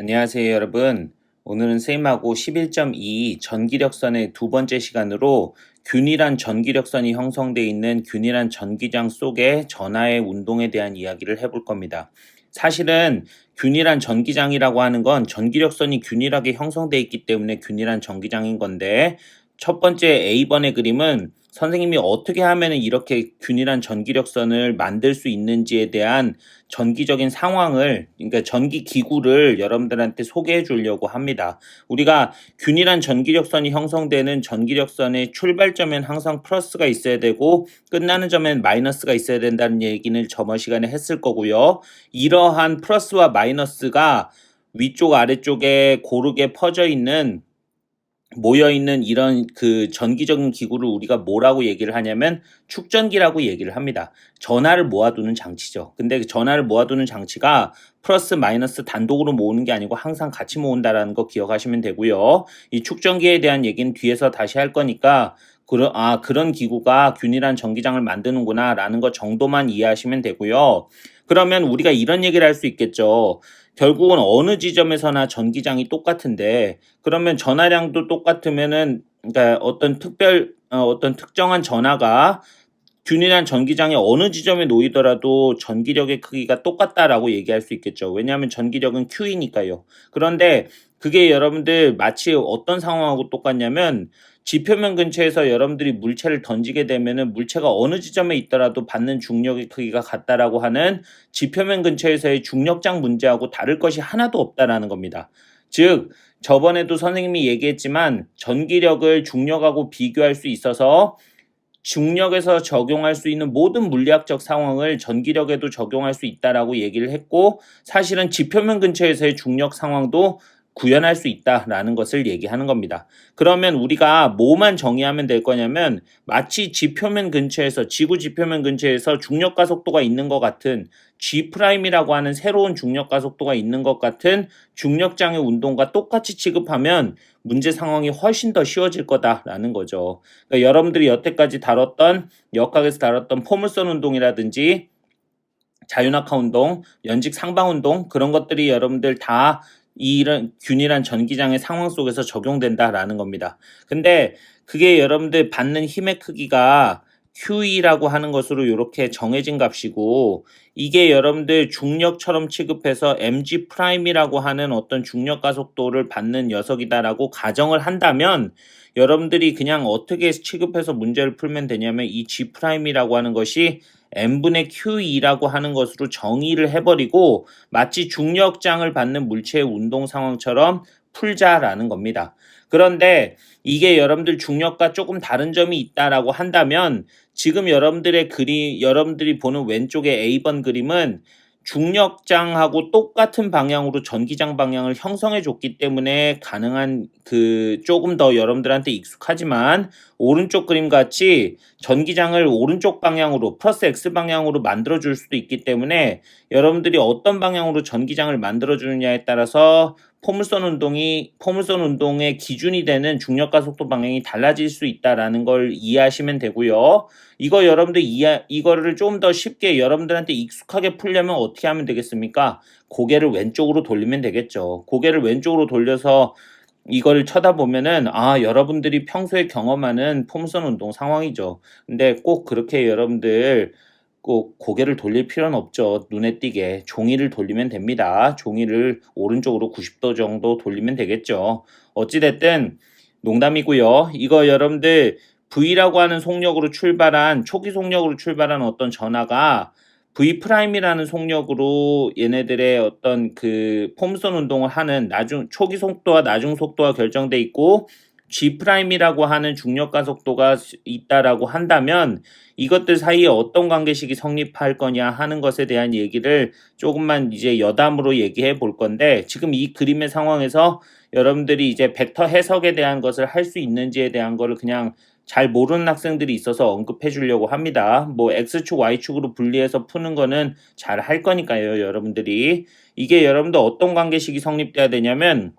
안녕하세요 여러분 오늘은 쌤하고 11.2 전기력선의 두 번째 시간으로 균일한 전기력선이 형성되어 있는 균일한 전기장 속의 전하의 운동에 대한 이야기를 해볼 겁니다. 사실은 균일한 전기장이라고 하는 건 전기력선이 균일하게 형성되어 있기 때문에 균일한 전기장인 건데 첫 번째 A번의 그림은 선생님이 어떻게 하면 이렇게 균일한 전기력선을 만들 수 있는지에 대한 전기적인 상황을, 그러니까 전기 기구를 여러분들한테 소개해 주려고 합니다. 우리가 균일한 전기력선이 형성되는 전기력선의 출발점엔 항상 플러스가 있어야 되고 끝나는 점엔 마이너스가 있어야 된다는 얘기는 저번 시간에 했을 거고요. 이러한 플러스와 마이너스가 위쪽 아래쪽에 고르게 퍼져 있는 모여 있는 이런 그 전기적인 기구를 우리가 뭐라고 얘기를 하냐면 축전기라고 얘기를 합니다. 전하를 모아두는 장치죠. 근데 그 전하를 모아두는 장치가 플러스 마이너스 단독으로 모으는 게 아니고 항상 같이 모은다라는 거 기억하시면 되고요. 이 축전기에 대한 얘기는 뒤에서 다시 할 거니까 그런 아 그런 기구가 균일한 전기장을 만드는구나라는 것 정도만 이해하시면 되고요. 그러면 우리가 이런 얘기를 할 수 있겠죠. 결국은 어느 지점에서나 전기장이 똑같은데 그러면 전하량도 똑같으면은 그러니까 어떤 특별 어, 어떤 특정한 전하가 균일한 전기장의 어느 지점에 놓이더라도 전기력의 크기가 똑같다라고 얘기할 수 있겠죠. 왜냐하면 전기력은 Q이니까요. 그런데 그게 여러분들 마치 어떤 상황하고 똑같냐면 지표면 근처에서 여러분들이 물체를 던지게 되면은 물체가 어느 지점에 있더라도 받는 중력의 크기가 같다라고 하는 지표면 근처에서의 중력장 문제하고 다를 것이 하나도 없다라는 겁니다. 즉 저번에도 선생님이 얘기했지만 전기력을 중력하고 비교할 수 있어서 중력에서 적용할 수 있는 모든 물리학적 상황을 전기력에도 적용할 수 있다라고 얘기를 했고 사실은 지표면 근처에서의 중력 상황도 구현할 수 있다라는 것을 얘기하는 겁니다. 그러면 우리가 뭐만 정의하면 될 거냐면 마치 지표면 근처에서 지구 지표면 근처에서 중력 가 속도가 있는 것 같은 G'이라고 하는 새로운 중력 가 속도가 있는 것 같은 중력장의 운동과 똑같이 취급하면 문제 상황이 훨씬 더 쉬워질 거다라는 거죠. 그러니까 여러분들이 여태까지 다뤘던 역학에서 다뤘던 포물선 운동이라든지 자유낙하 운동, 연직 상방 운동 그런 것들이 여러분들 다 이런 균일한 전기장의 상황 속에서 적용된다라는 겁니다. 근데 그게 여러분들 받는 힘의 크기가 QE라고 하는 것으로 이렇게 정해진 값이고 이게 여러분들 중력처럼 취급해서 mg 프라임이라고 하는 어떤 중력 가속도를 받는 녀석이다라고 가정을 한다면 여러분들이 그냥 어떻게 취급해서 문제를 풀면 되냐면 이 g 프라임이라고 하는 것이 n분의 qe라고 하는 것으로 정의를 해버리고 마치 중력장을 받는 물체의 운동 상황처럼 풀자라는 겁니다. 그런데 이게 여러분들 중력과 조금 다른 점이 있다라고 한다면 지금 여러분들의 그림, 여러분들이 보는 왼쪽의 A번 그림은 중력장하고 똑같은 방향으로 전기장 방향을 형성해 줬기 때문에 가능한 그 조금 더 여러분들한테 익숙하지만 오른쪽 그림 같이 전기장을 오른쪽 방향으로 플러스 X 방향으로 만들어 줄 수도 있기 때문에 여러분들이 어떤 방향으로 전기장을 만들어 주느냐에 따라서 포물선 운동이 포물선 운동의 기준이 되는 중력 가속도 방향이 달라질 수 있다라는 걸 이해하시면 되고요. 이거 여러분들 이해 이거를 좀 더 쉽게 여러분들한테 익숙하게 풀려면 어떻게 하면 되겠습니까? 고개를 왼쪽으로 돌리면 되겠죠. 고개를 왼쪽으로 돌려서 이걸 쳐다보면은 아 여러분들이 평소에 경험하는 포물선 운동 상황이죠. 근데 꼭 그렇게 여러분들 꼭 고개를 돌릴 필요는 없죠. 눈에 띄게 종이를 돌리면 됩니다. 종이를 오른쪽으로 90도 정도 돌리면 되겠죠. 어찌됐든 농담이고요. 이거 여러분들 V라고 하는 속력으로 출발한 초기 속력으로 출발한 어떤 전화가 V 프라임이라는 속력으로 얘네들의 어떤 그 폼선 운동을 하는 나중 초기 속도와 나중 속도가 결정돼 있고 G 프라임이라고 하는 중력 가 속도가 있다라고 한다면 이것들 사이에 어떤 관계식이 성립할 거냐 하는 것에 대한 얘기를 조금만 이제 여담으로 얘기해 볼 건데 지금 이 그림의 상황에서 여러분들이 이제 벡터 해석에 대한 것을 할 수 있는지에 대한 거를 그냥 잘 모르는 학생들이 있어서 언급해 주려고 합니다. 뭐 X축, Y축으로 분리해서 푸는 거는 잘 할 거니까요, 여러분들이. 이게 여러분들 어떤 관계식이 성립돼야 되냐면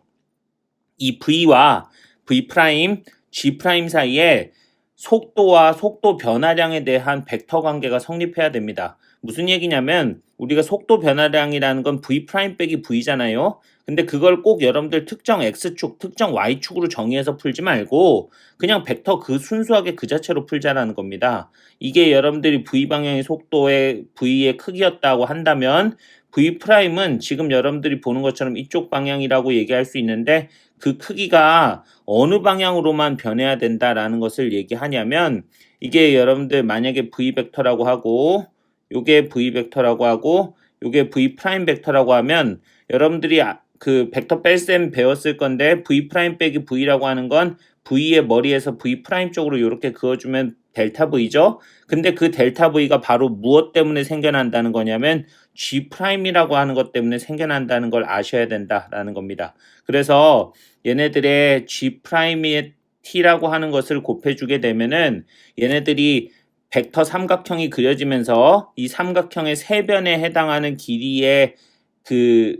이 V와 V 프라임, G 프라임 사이에 속도와 속도 변화량에 대한 벡터 관계가 성립해야 됩니다. 무슨 얘기냐면 우리가 속도 변화량이라는 건 v 프라임 빼기 v잖아요. 근데 그걸 꼭 여러분들 특정 x축, 특정 y축으로 정의해서 풀지 말고 그냥 벡터 그 순수하게 그 자체로 풀자라는 겁니다. 이게 여러분들이 v 방향의 속도의 v의 크기였다고 한다면 v 프라임은 지금 여러분들이 보는 것처럼 이쪽 방향이라고 얘기할 수 있는데 그 크기가 어느 방향으로만 변해야 된다라는 것을 얘기하냐면 이게 여러분들 만약에 v 벡터라고 하고 요게 v 벡터라고 하고 요게 v 프라임 벡터라고 하면 여러분들이 아- 그 벡터 뺄셈 배웠을 건데 v 프라임 빼기 v라고 하는 건 v의 머리에서 v 프라임 쪽으로 이렇게 그어주면 델타 v죠. 근데 그 델타 v가 바로 무엇 때문에 생겨난다는 거냐면 g 프라임이라고 하는 것 때문에 생겨난다는 걸 아셔야 된다라는 겁니다. 그래서 얘네들의 g 프라임의 t라고 하는 것을 곱해주게 되면은 얘네들이 벡터 삼각형이 그려지면서 이 삼각형의 세 변에 해당하는 길이의 그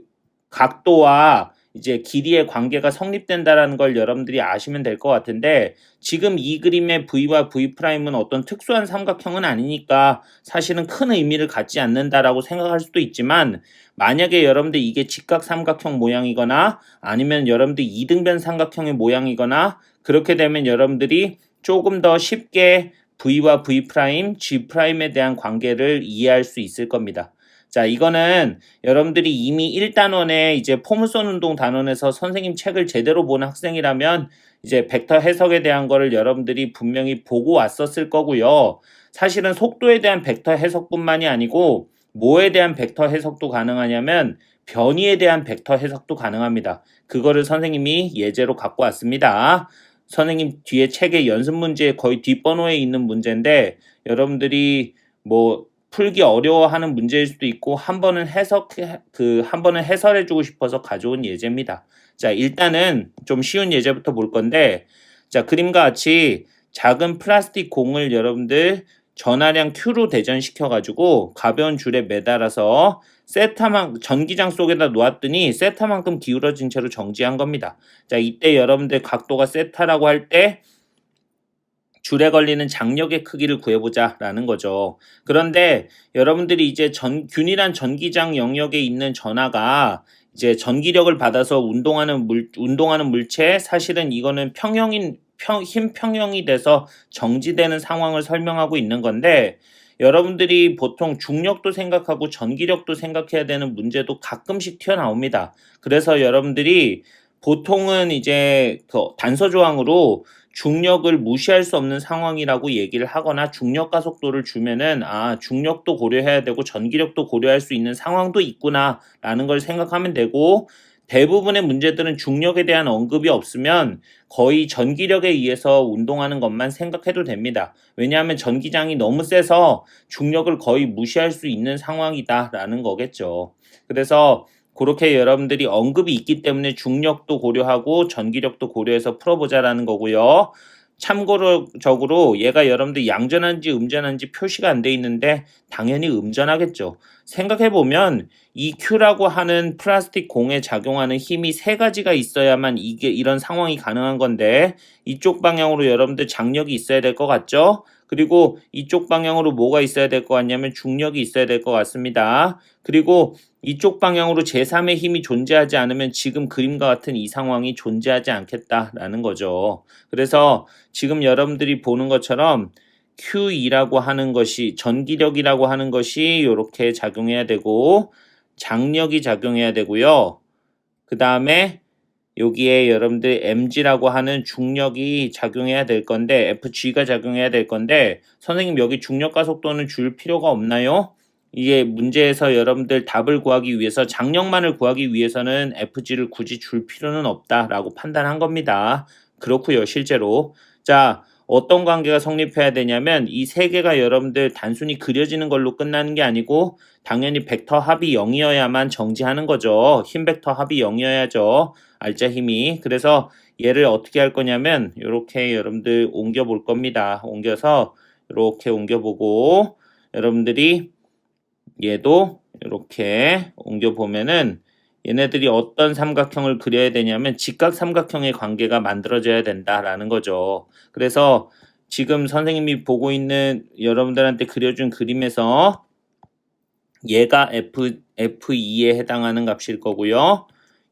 각도와 이제 길이의 관계가 성립된다라는 걸 여러분들이 아시면 될 것 같은데 지금 이 그림의 V와 V 프라임은 어떤 특수한 삼각형은 아니니까 사실은 큰 의미를 갖지 않는다라고 생각할 수도 있지만 만약에 여러분들 이게 직각 삼각형 모양이거나 아니면 여러분들 이등변 삼각형의 모양이거나 그렇게 되면 여러분들이 조금 더 쉽게 V와 V 프라임, G 프라임에 대한 관계를 이해할 수 있을 겁니다. 자, 이거는 여러분들이 이미 1단원에 이제 포물선 운동 단원에서 선생님 책을 제대로 본 학생이라면 이제 벡터 해석에 대한 거를 여러분들이 분명히 보고 왔었을 거고요. 사실은 속도에 대한 벡터 해석뿐만이 아니고 뭐에 대한 벡터 해석도 가능하냐면 변이에 대한 벡터 해석도 가능합니다. 그거를 선생님이 예제로 갖고 왔습니다. 선생님 뒤에 책의 연습 문제 거의 뒷번호에 있는 문제인데 여러분들이 뭐 풀기 어려워하는 문제일 수도 있고 한 번은 해석 그 한 번은 해설해 주고 싶어서 가져온 예제입니다. 자, 일단은 좀 쉬운 예제부터 볼 건데 자, 그림과 같이 작은 플라스틱 공을 여러분들 전하량 Q로 대전시켜 가지고 가벼운 줄에 매달아서 세타만 전기장 속에다 놓았더니 세타만큼 기울어진 채로 정지한 겁니다. 자, 이때 여러분들 각도가 세타라고 할때 줄에 걸리는 장력의 크기를 구해보자 라는 거죠. 그런데 여러분들이 이제 전, 균일한 전기장 영역에 있는 전하가 이제 전기력을 받아서 운동하는 물, 운동하는 물체, 사실은 이거는 평형인, 평, 힘 평형이 돼서 정지되는 상황을 설명하고 있는 건데, 여러분들이 보통 중력도 생각하고 전기력도 생각해야 되는 문제도 가끔씩 튀어나옵니다. 그래서 여러분들이 보통은 이제 그 단서 조항으로 중력을 무시할 수 없는 상황이라고 얘기를 하거나 중력 가속도를 주면은 아 중력도 고려해야 되고 전기력도 고려할 수 있는 상황도 있구나라는 걸 생각하면 되고 대부분의 문제들은 중력에 대한 언급이 없으면 거의 전기력에 의해서 운동하는 것만 생각해도 됩니다. 왜냐하면 전기장이 너무 세서 중력을 거의 무시할 수 있는 상황이다라는 거겠죠. 그래서 그렇게 여러분들이 언급이 있기 때문에 중력도 고려하고 전기력도 고려해서 풀어보자라는 거고요. 참고적으로 얘가 여러분들 양전한지 음전한지 표시가 안 돼 있는데 당연히 음전하겠죠. 생각해 보면 이 Q라고 하는 플라스틱 공에 작용하는 힘이 세 가지가 있어야만 이게 이런 상황이 가능한 건데 이쪽 방향으로 여러분들 장력이 있어야 될 것 같죠? 그리고 이쪽 방향으로 뭐가 있어야 될 것 같냐면 중력이 있어야 될 것 같습니다. 그리고 이쪽 방향으로 제3의 힘이 존재하지 않으면 지금 그림과 같은 이 상황이 존재하지 않겠다라는 거죠. 그래서 지금 여러분들이 보는 것처럼 Q2라고 하는 것이 전기력이라고 하는 것이 이렇게 작용해야 되고 장력이 작용해야 되고요. 그 다음에 여기에 여러분들 mg라고 하는 중력이 작용해야 될 건데 fg가 작용해야 될 건데 선생님 여기 중력 가속도는 줄 필요가 없나요? 이게 문제에서 여러분들 답을 구하기 위해서 장력만을 구하기 위해서는 fg를 굳이 줄 필요는 없다라고 판단한 겁니다. 그렇고요 실제로 자 어떤 관계가 성립해야 되냐면 이세 개가 여러분들 단순히 그려지는 걸로 끝나는 게 아니고 당연히 벡터 합이 0이어야만 정지하는 거죠. 힘 벡터 합이 0이어야죠. 알짜 힘이. 그래서 얘를 어떻게 할 거냐면 이렇게 여러분들 옮겨 볼 겁니다. 옮겨서 이렇게 옮겨 보고 여러분들이 얘도 이렇게 옮겨 보면은 얘네들이 어떤 삼각형을 그려야 되냐면 직각 삼각형의 관계가 만들어져야 된다라는 거죠. 그래서 지금 선생님이 보고 있는 여러분들한테 그려준 그림에서 얘가 F, F2에 해당하는 값일 거고요.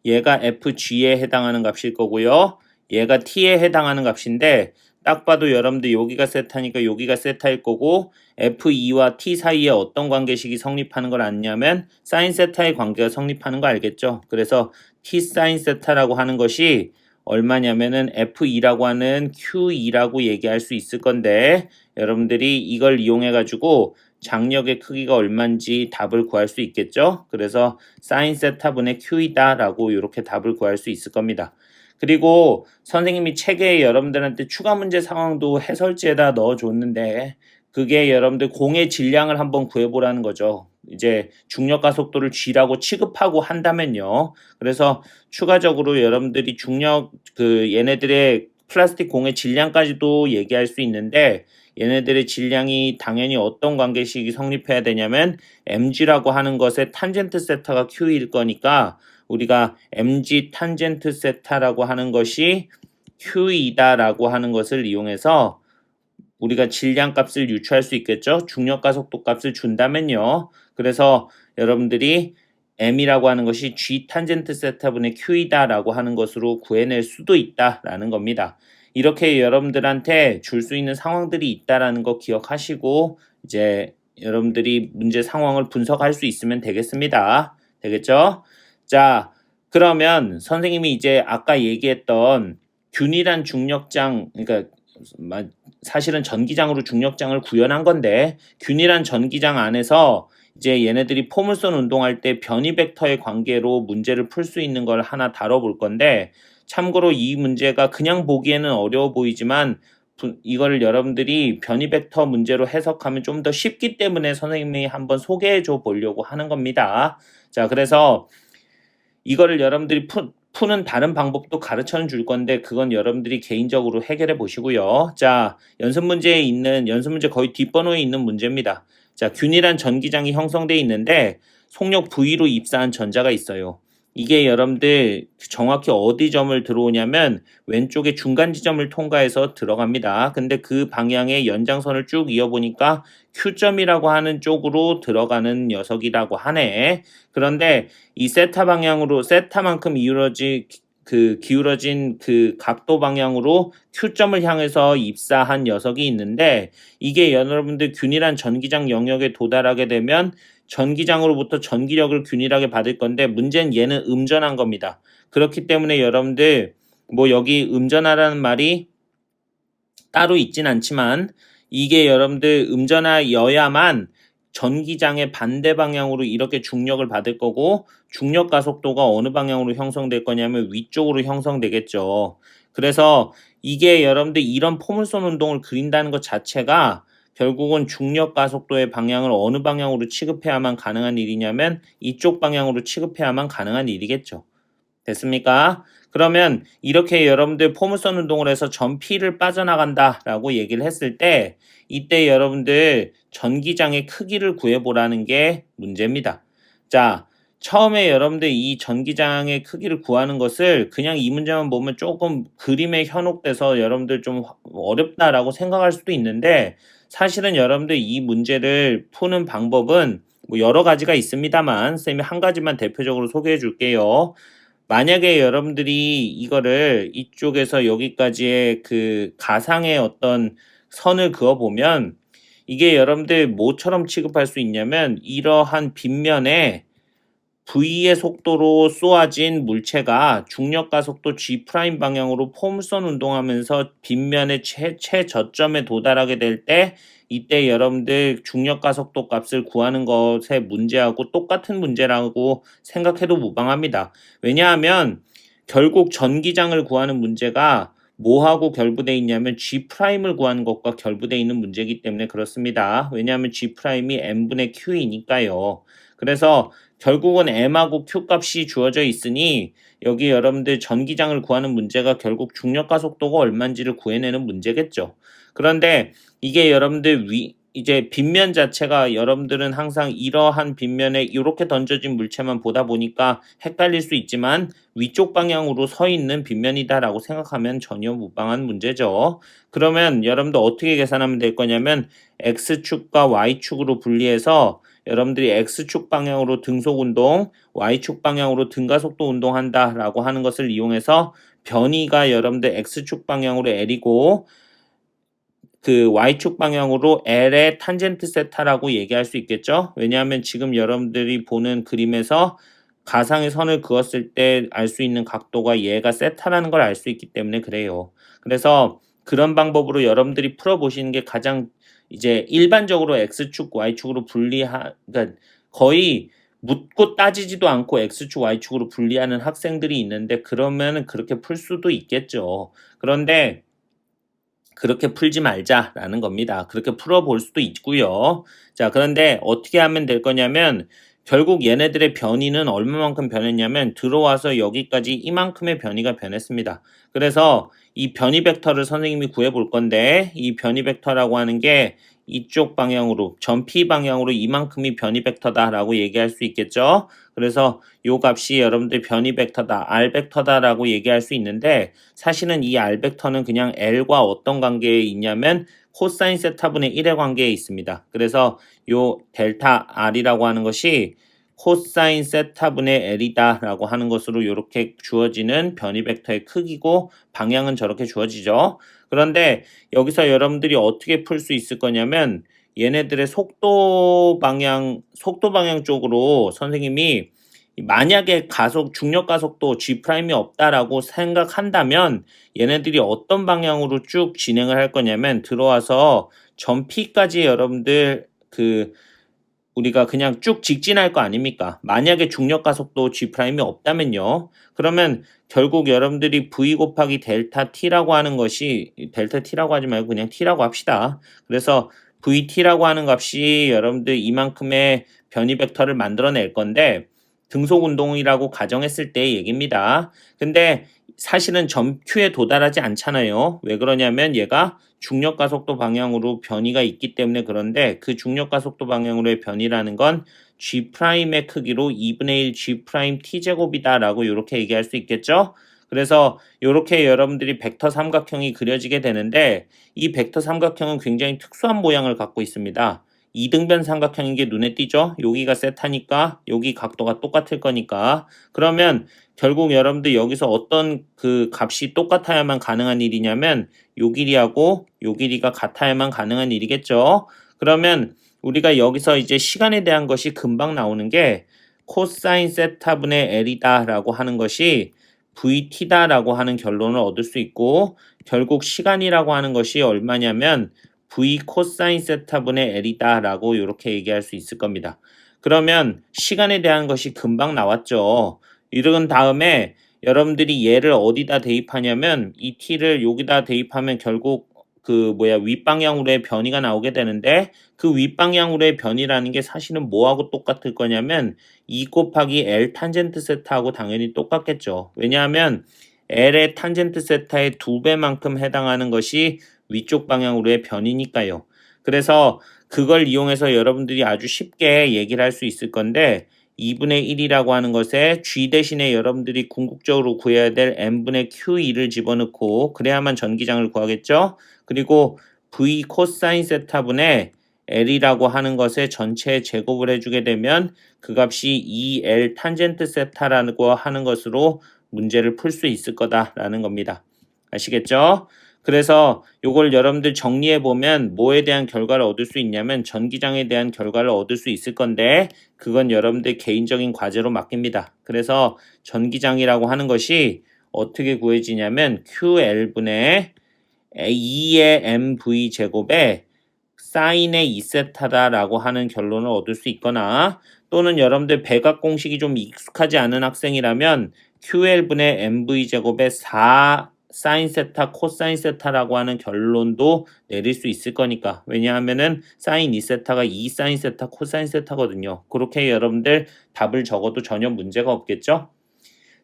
얘가 FG에 해당하는 값일 거고요. 얘가 T에 해당하는 값인데 딱 봐도 여러분들 여기가 세타니까 여기가 세타일 거고 F2와 T 사이에 어떤 관계식이 성립하는 걸 아냐면 사인 세타의 관계가 성립하는 거 알겠죠? 그래서 T 사인 세타라고 하는 것이 얼마냐면은 F2라고 하는 Q2라고 얘기할 수 있을 건데 여러분들이 이걸 이용해 가지고 장력의 크기가 얼마인지 답을 구할 수 있겠죠? 그래서 사인 세타분의 Q이다라고 이렇게 답을 구할 수 있을 겁니다. 그리고 선생님이 책에 여러분들한테 추가 문제 상황도 해설지에다 넣어줬는데 그게 여러분들 공의 질량을 한번 구해보라는 거죠. 이제 중력과 속도를 G라고 취급하고 한다면요. 그래서 추가적으로 여러분들이 중력 그 얘네들의 플라스틱 공의 질량까지도 얘기할 수 있는데 얘네들의 질량이 당연히 어떤 관계식이 성립해야 되냐면 mg라고 하는 것의 탄젠트 세타가 q일 거니까 우리가 mg 탄젠트 세타라고 하는 것이 q이다라고 하는 것을 이용해서 우리가 질량 값을 유추할 수 있겠죠. 중력과 속도 값을 준다면요. 그래서 여러분들이 m이라고 하는 것이 g 탄젠트 세타분의 q이다라고 하는 것으로 구해낼 수도 있다라는 겁니다. 이렇게 여러분들한테 줄 수 있는 상황들이 있다라는 거 기억하시고 이제 여러분들이 문제 상황을 분석할 수 있으면 되겠습니다. 되겠죠? 자, 그러면 선생님이 이제 아까 얘기했던 균일한 중력장, 그러니까 사실은 전기장으로 중력장을 구현한 건데 균일한 전기장 안에서 이제 얘네들이 포물선 운동할 때 변이 벡터의 관계로 문제를 풀 수 있는 걸 하나 다뤄볼 건데 참고로 이 문제가 그냥 보기에는 어려워 보이지만 이거를 여러분들이 변이 벡터 문제로 해석하면 좀 더 쉽기 때문에 선생님이 한번 소개해 줘 보려고 하는 겁니다. 자, 그래서 이거를 여러분들이 푸, 푸는 다른 방법도 가르쳐 줄 건데 그건 여러분들이 개인적으로 해결해 보시고요. 자, 연습 문제에 있는 연습 문제 거의 뒷번호에 있는 문제입니다. 자, 균일한 전기장이 형성돼 있는데 속력 V로 입사한 전자가 있어요. 이게 여러분들 정확히 어디 점을 들어오냐면 왼쪽에 중간 지점을 통과해서 들어갑니다. 근데 그 방향의 연장선을 쭉 이어보니까 Q점이라고 하는 쪽으로 들어가는 녀석이라고 하네. 그런데 이 세타 방향으로 세타만큼 이루어지 그 기울어진 그 각도 방향으로 Q점을 향해서 입사한 녀석이 있는데 이게 여러분들 균일한 전기장 영역에 도달하게 되면 전기장으로부터 전기력을 균일하게 받을 건데 문제는 얘는 음전한 겁니다. 그렇기 때문에 여러분들 뭐 여기 음전하라는 말이 따로 있진 않지만 이게 여러분들 음전하여야만 전기장의 반대 방향으로 이렇게 중력을 받을 거고 중력 가속도가 어느 방향으로 형성될 거냐면 위쪽으로 형성되겠죠. 그래서 이게 여러분들 이런 포물선 운동을 그린다는 것 자체가 결국은 중력 가속도의 방향을 어느 방향으로 취급해야만 가능한 일이냐면 이쪽 방향으로 취급해야만 가능한 일이겠죠. 됐습니까? 그러면 이렇게 여러분들 포물선 운동을 해서 전 P를 빠져나간다 라고 얘기를 했을 때 이때 여러분들 전기장의 크기를 구해보라는 게 문제입니다. 자, 처음에 여러분들 이 전기장의 크기를 구하는 것을 그냥 이 문제만 보면 조금 그림에 현혹돼서 여러분들 좀 어렵다라고 생각할 수도 있는데 사실은 여러분들 이 문제를 푸는 방법은 뭐 여러 가지가 있습니다만 쌤이 한 가지만 대표적으로 소개해 줄게요. 만약에 여러분들이 이거를 이쪽에서 여기까지의 그 가상의 어떤 선을 그어 보면 이게 여러분들 뭐처럼 취급할 수 있냐면 이러한 빗면에 V의 속도로 쏘아진 물체가 중력과 속도 G' 방향으로 포물선 운동하면서 빗면의 최, 최저점에 도달하게 될 때 이때 여러분들 중력과 속도 값을 구하는 것의 문제하고 똑같은 문제라고 생각해도 무방합니다. 왜냐하면 결국 전기장을 구하는 문제가 뭐하고 결부되어 있냐면 G'을 구하는 것과 결부되어 있는 문제이기 때문에 그렇습니다. 왜냐하면 G'이 M분의 Q이니까요. 그래서 결국은 M하고 Q 값이 주어져 있으니 여기 여러분들 전기장을 구하는 문제가 결국 중력과 속도가 얼마인지를 구해내는 문제겠죠. 그런데 이게 여러분들 위, 이제 빗면 자체가 여러분들은 항상 이러한 빗면에 이렇게 던져진 물체만 보다 보니까 헷갈릴 수 있지만 위쪽 방향으로 서 있는 빗면이다라고 생각하면 전혀 무방한 문제죠. 그러면 여러분들 어떻게 계산하면 될 거냐면 x축과 y축으로 분리해서 여러분들이 X축 방향으로 등속 운동, Y축 방향으로 등가속도 운동한다 라고 하는 것을 이용해서 변이가 여러분들 X축 방향으로 L이고 그 Y축 방향으로 L의 탄젠트 세타라고 얘기할 수 있겠죠? 왜냐하면 지금 여러분들이 보는 그림에서 가상의 선을 그었을 때 알 수 있는 각도가 얘가 세타라는 걸 알 수 있기 때문에 그래요. 그래서 그런 방법으로 여러분들이 풀어보시는 게 가장 이제 일반적으로 X축, Y축으로 분리하, 그러니까 거의 묻고 따지지도 않고 X축, Y축으로 분리하는 학생들이 있는데 그러면은 그렇게 풀 수도 있겠죠. 그런데 그렇게 풀지 말자라는 겁니다. 그렇게 풀어 볼 수도 있고요. 자, 그런데 어떻게 하면 될 거냐면 결국 얘네들의 변이는 얼마만큼 변했냐면 들어와서 여기까지 이만큼의 변이가 변했습니다. 그래서 이 변이 벡터를 선생님이 구해 볼 건데 이 변이 벡터라고 하는 게 이쪽 방향으로 전피 방향으로 이만큼이 변이 벡터다라고 얘기할 수 있겠죠. 그래서 요 값이 여러분들 변이 벡터다, R 벡터다라고 얘기할 수 있는데 사실은 이 R 벡터는 그냥 L과 어떤 관계에 있냐면 코사인 세타분의 1의 관계에 있습니다. 그래서 요 델타 R이라고 하는 것이 코사인 세타분의 L이다라고 하는 것으로 이렇게 주어지는 변이 벡터의 크기고 방향은 저렇게 주어지죠. 그런데 여기서 여러분들이 어떻게 풀 수 있을 거냐면 얘네들의 속도 방향 속도 방향 쪽으로 선생님이 만약에 가속 중력 가속도 G 프라임이 없다라고 생각한다면 얘네들이 어떤 방향으로 쭉 진행을 할 거냐면 들어와서 전 P까지 여러분들 그 우리가 그냥 쭉 직진할 거 아닙니까? 만약에 중력 가속도 G 프라임이 없다면요. 그러면 결국 여러분들이 V 곱하기 델타 T라고 하는 것이 델타 T라고 하지 말고 그냥 T라고 합시다. 그래서 VT라고 하는 값이 여러분들 이만큼의 변이 벡터를 만들어낼 건데 등속 운동이라고 가정했을 때의 얘기입니다. 근데 사실은 점 Q에 도달하지 않잖아요. 왜 그러냐면 얘가 중력 가속도 방향으로 변이가 있기 때문에 그런데 그 중력 가속도 방향으로의 변이라는 건 G'의 크기로 2분의 1 G' T 제곱이다 라고 이렇게 얘기할 수 있겠죠? 그래서 이렇게 여러분들이 벡터 삼각형이 그려지게 되는데 이 벡터 삼각형은 굉장히 특수한 모양을 갖고 있습니다. 이등변 삼각형인 게 눈에 띄죠? 여기가 세타니까 여기 각도가 똑같을 거니까 그러면 결국 여러분들 여기서 어떤 그 값이 똑같아야만 가능한 일이냐면 요 길이하고 요 길이가 같아야만 가능한 일이겠죠. 그러면 우리가 여기서 이제 시간에 대한 것이 금방 나오는 게 코사인 세타분의 L이다 라고 하는 것이 VT다라고 하는 결론을 얻을 수 있고 결국 시간이라고 하는 것이 얼마냐면 V 코사인 세타분의 L이다 라고 이렇게 얘기할 수 있을 겁니다. 그러면 시간에 대한 것이 금방 나왔죠. 이런 다음에 여러분들이 얘를 어디다 대입하냐면 이 t를 여기다 대입하면 결국 그 뭐야 윗방향으로의 변이가 나오게 되는데 그 윗방향으로의 변이라는 게 사실은 뭐하고 똑같을 거냐면 2 곱하기 L 탄젠트 세타하고 당연히 똑같겠죠. 왜냐하면 L의 탄젠트 세타의 두 배만큼 해당하는 것이 위쪽 방향으로의 변이니까요. 그래서 그걸 이용해서 여러분들이 아주 쉽게 얘기를 할 수 있을 건데 2분의 1이라고 하는 것에 G 대신에 여러분들이 궁극적으로 구해야 될 N분의 Q2를 집어넣고 그래야만 전기장을 구하겠죠. 그리고 V 코사인 세타분의 L이라고 하는 것의 전체 제곱을 해주게 되면 그 값이 2L 탄젠트 세타라고 하는 것으로 문제를 풀 수 있을 거다라는 겁니다. 아시겠죠? 그래서 이걸 여러분들 정리해 보면 뭐에 대한 결과를 얻을 수 있냐면 전기장에 대한 결과를 얻을 수 있을 건데 그건 여러분들 개인적인 과제로 맡깁니다. 그래서 전기장이라고 하는 것이 어떻게 구해지냐면 QL분의 2의 MV 제곱에 사인의 2세타다라고 하는 결론을 얻을 수 있거나 또는 여러분들 배각 공식이 좀 익숙하지 않은 학생이라면 QL분의 MV 제곱에 4 사인 세타, 코사인 세타라고 하는 결론도 내릴 수 있을 거니까. 왜냐하면은 사인 2세타가 2 사인 세타, 코사인 세타거든요. 그렇게 여러분들 답을 적어도 전혀 문제가 없겠죠?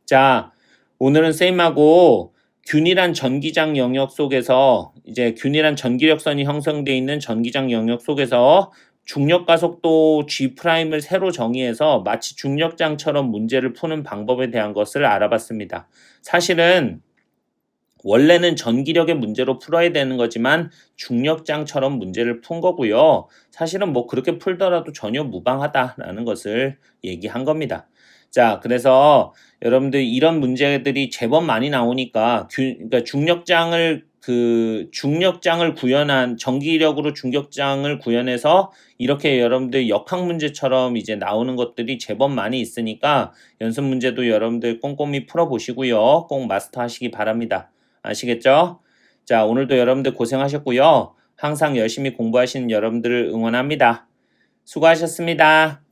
자, 오늘은 쌤하고 균일한 전기장 영역 속에서 이제 균일한 전기력선이 형성되어 있는 전기장 영역 속에서 중력 가속도 G'을 새로 정의해서 마치 중력장처럼 문제를 푸는 방법에 대한 것을 알아봤습니다. 사실은 원래는 전기력의 문제로 풀어야 되는 거지만 중력장처럼 문제를 푼 거고요. 사실은 뭐 그렇게 풀더라도 전혀 무방하다라는 것을 얘기한 겁니다. 자, 그래서 여러분들 이런 문제들이 제법 많이 나오니까 균, 그러니까 중력장을 그 중력장을 구현한 전기력으로 중력장을 구현해서 이렇게 여러분들 역학 문제처럼 이제 나오는 것들이 제법 많이 있으니까 연습 문제도 여러분들 꼼꼼히 풀어 보시고요. 꼭 마스터 하시기 바랍니다. 아시겠죠? 자, 오늘도 여러분들 고생하셨고요. 항상 열심히 공부하시는 여러분들을 응원합니다. 수고하셨습니다.